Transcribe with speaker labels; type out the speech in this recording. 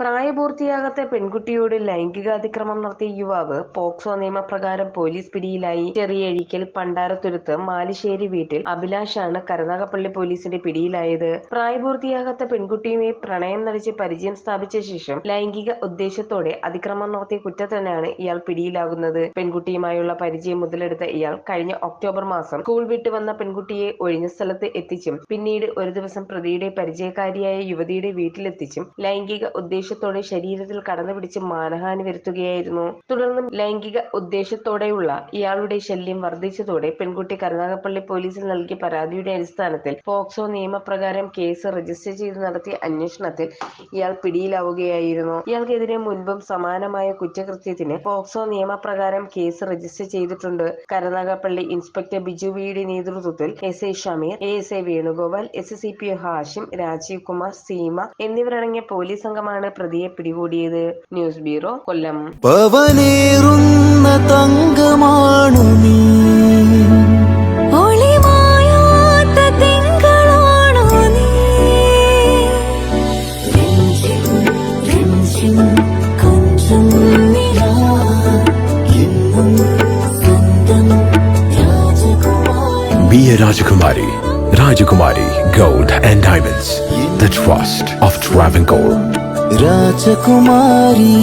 Speaker 1: പ്രായപൂർത്തിയാകാത്ത പെൺകുട്ടിയോട് ലൈംഗികാതിക്രമം നടത്തിയ യുവാവ് പോക്സോ നിയമപ്രകാരം പോലീസ് പിടിയിലായി. ചെറിയഴിക്കൽ പണ്ടാരത്തുരുത്ത് മാലിശ്ശേരി വീട്ടിൽ അഭിലാഷാണ് കരുനാഗപ്പള്ളി പോലീസിന്റെ പിടിയിലായത്. പ്രായപൂർത്തിയാകാത്ത പെൺകുട്ടിയുമായി പ്രണയം നടിച്ച് പരിചയം സ്ഥാപിച്ച ശേഷം ലൈംഗിക ഉദ്ദേശത്തോടെ അതിക്രമം നടത്തിയ കുറ്റത്തിനാണ് ഇയാൾ പിടിയിലാകുന്നത്. പെൺകുട്ടിയുമായുള്ള പരിചയം മുതലെടുത്ത ഇയാൾ കഴിഞ്ഞ ഒക്ടോബർ മാസം സ്കൂൾ വിട്ടു വന്ന പെൺകുട്ടിയെ ഒഴിഞ്ഞ സ്ഥലത്ത് എത്തിച്ചും പിന്നീട് ഒരു ദിവസം പ്രതിയുടെ പരിചയക്കാരിയായ യുവതിയുടെ വീട്ടിലെത്തിച്ചും ലൈംഗിക ഉദ്ദേശത്തോടെ ശരീരത്തിൽ കടന്നുപിടിച്ച് മാനഹാനി വരുത്തുകയായിരുന്നു. തുടർന്നും ലൈംഗിക ഉദ്ദേശത്തോടെയുള്ള ഇയാളുടെ ശല്യം വർദ്ധിച്ചതോടെ പെൺകുട്ടി കരുനാഗപ്പള്ളി പോലീസിൽ നൽകിയ പരാതിയുടെ അടിസ്ഥാനത്തിൽ പോക്സോ നിയമപ്രകാരം കേസ് രജിസ്റ്റർ ചെയ്ത് നടത്തിയ അന്വേഷണത്തിൽ ഇയാൾ പിടിയിലാവുകയായിരുന്നു. ഇയാൾക്കെതിരെ മുൻപും സമാനമായ കുറ്റകൃത്യത്തിന് പോക്സോ നിയമപ്രകാരം കേസ് രജിസ്റ്റർ ചെയ്തിട്ടുണ്ട്. കരുനാഗപ്പള്ളി ഇൻസ്പെക്ടർ ബിജു വിയുടെ നേതൃത്വത്തിൽ S I Shameer A S I Venugopal S C P Hashim Rajeev Kumar Seema എന്നിവരടങ്ങിയ പോലീസ് സംഘമാണ് പ്രതിയെ പിടികൂടിയത് ന്യൂസ് ബ്യൂറോ കൊല്ലം
Speaker 2: പവനേറുന്ന തങ്കമാണു നീ
Speaker 3: Be a Rajakumari. Rajakumari Gold and Diamonds. The trust of Travancore.
Speaker 2: Rajakumari.